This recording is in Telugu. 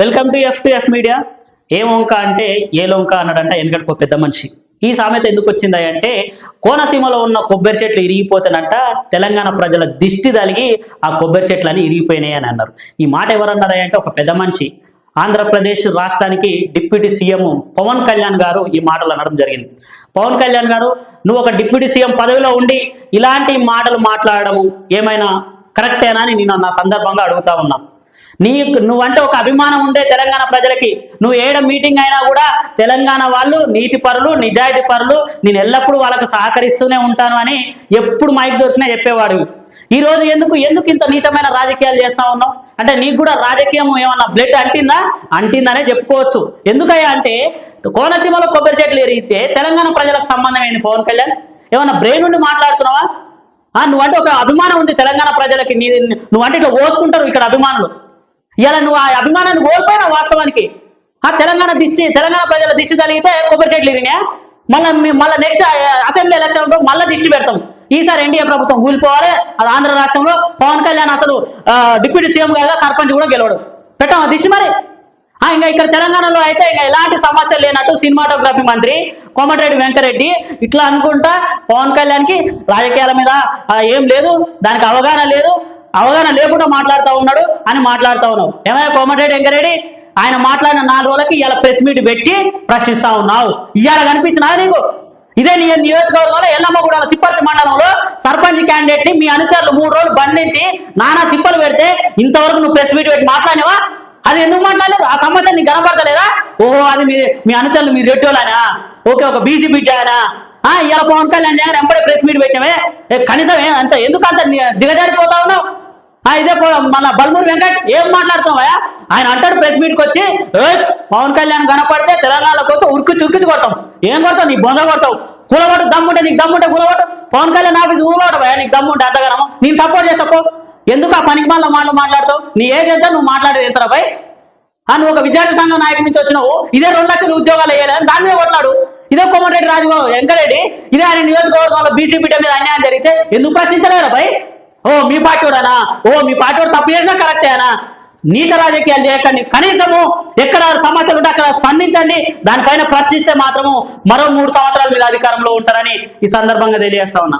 Welcome to F to F media ఏ వంక అంటే ఏ లొంక అన్నాడంట వెనకటికి ఒక పెద్ద మనిషి. ఈ సామెత ఎందుకు వచ్చింది అంటే కోనసీమలో ఉన్న కొబ్బరి చెట్లు ఇరిగిపోతానంట తెలంగాణ ప్రజల దిష్టి తలిగి ఆ కొబ్బరి చెట్లని ఇరిగిపోయినాయి అని అన్నారు. ఈ మాట ఎవరన్నారంటే ఒక పెద్ద మనిషి. ఆంధ్రప్రదేశ్ రాష్ట్రానికి డిప్యూటీ సీఎం పవన్ కళ్యాణ్ గారు ఈ మాటలు అనడం జరిగింది. పవన్ కళ్యాణ్ గారు నువ్వు ఒక డిప్యూటీ సీఎం పదవిలో ఉండి ఇలాంటి మాటలు మాట్లాడడము ఏమైనా కరెక్టేనా అని నేను నా సందర్భంగా అడుగుతా ఉన్నాను నీ నువ్వంటే ఒక అభిమానం ఉండే తెలంగాణ ప్రజలకి. నువ్వు ఏడ మీటింగ్ అయినా కూడా తెలంగాణ వాళ్ళు నీతి పరులు నిజాయితీ పరులు నేను ఎల్లప్పుడూ వాళ్ళకు సహకరిస్తూనే ఉంటాను అని ఎప్పుడు మైక్ దొరికినా చెప్పేవాడు. ఈ రోజు ఎందుకు ఎందుకు ఇంత నీచమైన రాజకీయాలు చేస్తా ఉన్నావు? అంటే నీకు కూడా రాజకీయం ఏమన్నా బ్లడ్ అంటిందా? అంటిందనే చెప్పుకోవచ్చు. ఎందుకయ్యా అంటే కోనసీమలో కొబ్బరి చెట్లు ఎరిగితే తెలంగాణ ప్రజలకు సంబంధమైన పవన్ కళ్యాణ్? ఏమన్నా బ్రెయిన్ నుండి మాట్లాడుతున్నావా? నువ్వంటే ఒక అభిమానం ఉంది తెలంగాణ ప్రజలకి. నీ నువ్వంటే ఇట్లా ఓసుకుంటారు ఇక్కడ అభిమానులు. ఇలా నువ్వు ఆ అభిమానాన్ని కోల్పోయినా వాస్తవానికి. ఆ తెలంగాణ దిష్టి తెలంగాణ ప్రజల దిష్టి తగిలితే కొబ్బరి చెట్లు ఇరిగినా మళ్ళీ మళ్ళీ నెక్స్ట్ అసెంబ్లీ ఎలక్షన్ మళ్ళీ దిష్టి పెడతాం. ఈసారి ఎన్డీఏ ప్రభుత్వం కూలిపోవాలి అది ఆంధ్ర రాష్ట్రంలో పవన్ కళ్యాణ్ అసలు డిప్యూటీ సీఎం గారు సర్పంచ్ కూడా గెలవడు. పెట్టాం దిష్టి మరి? ఆ, ఇంకా ఇక్కడ తెలంగాణలో అయితే ఇంకా ఎలాంటి సమస్యలు లేనట్టు సినిమాటోగ్రఫీ మంత్రి కోమటిరెడ్డి వెంకరెడ్డి ఇట్లా అనుకుంటా పవన్ కళ్యాణ్కి రాజకీయాల మీద ఏం లేదు దానికి అవగాహన లేదు. అవగాహన లేకుండా మాట్లాడుతూ ఉన్నాడు అని మాట్లాడుతూ ఉన్నావు. ఏమైనా కోమటిరెడ్డి వెంకరెడ్డి ఆయన మాట్లాడిన నాలుగు రోజులకి ఇవాళ ప్రెస్ మీట్ పెట్టి ప్రశ్నిస్తా ఉన్నావు. ఇవాళ కనిపించినా నీకు? ఇదే నీ నియోజకవర్గంలో ఎల్లమ్మగూడ తిప్పర్తి మండలంలో సర్పంచ్ క్యాండిడేట్ని మీ అనుచరులు మూడు రోజులు బంధించి నానా తిప్పలు పెడితే ఇంతవరకు నువ్వు ప్రెస్ మీట్ పెట్టి మాట్లాడినవా? అది ఎందుకు మాట్లాడలేదు? ఆ సమస్య నీకు కనపడతలేదా? ఓహో అది మీ మీ అనుచరులు మీ రెడ్డోలానా ఓకే ఒక బీసీ బిడ్డ ఆ ఇలా పవన్ కళ్యాణ్ దగ్గర ఎంబడే ప్రెస్ మీట్ పెట్టామే కనీసం అంత ఎందుకు అంత దిగజారిపోతా ఉన్నావు? ఇదే మన బల్మూరి వెంకట్ ఏం మాట్లాడుతున్నావా ఆయన అంటాడు ప్రెస్ మీట్కి వచ్చి పవన్ కళ్యాణ్ కనపడితే తెలంగాణలోకి కోసం ఉరికి చురికి కొడతాం. ఏం కొడతావు? నీ బొంద కొడతావు. కూలగొట్టు దమ్ముంటే నీకు దమ్ముంటే కూలగొట్టు. పవన్ కళ్యాణ్ ఆఫీస్ కూలగొట్టు నీకు దమ్ముంటే అంతగానము. నేను సపోర్ట్ చేస్తా ఎందుకు ఆ పనికి మాల మాటలు మాట్లాడతావు? నీ ఏజ్ ఎంత? నువ్వు మాట్లాడేది ఎంత భయ్? అని ఒక విద్యార్థి సంఘం నాయకుడి నుంచి వచ్చినావు. ఇదే రెండు లక్షల ఉద్యోగాలు వేయలేదని దాని మీద కొట్లాడు. ఇదే కోమటిరెడ్డి రాజు వెంకరెడ్డి ఇదే ఆయన నియోజకవర్గంలో బీసీ బిడ్డ మీద అన్యాయం జరిగితే ఎందుకు ప్రశ్నించలేరా భయ్? ఓ మీ పార్టీడనా ఓ మీ పార్టీ తప్పు చేసినా కరెక్టేనా నీత రాజకీయాలు చేయకండి. కనీసము ఎక్కడ సమస్యలు ఉంటే అక్కడ స్పందించండి. దానిపైన ప్రశ్నిస్తే మాత్రము మరో మూడు సంవత్సరాలు మీద అధికారంలో ఉంటారని ఈ సందర్భంగా తెలియజేస్తా ఉన్నా.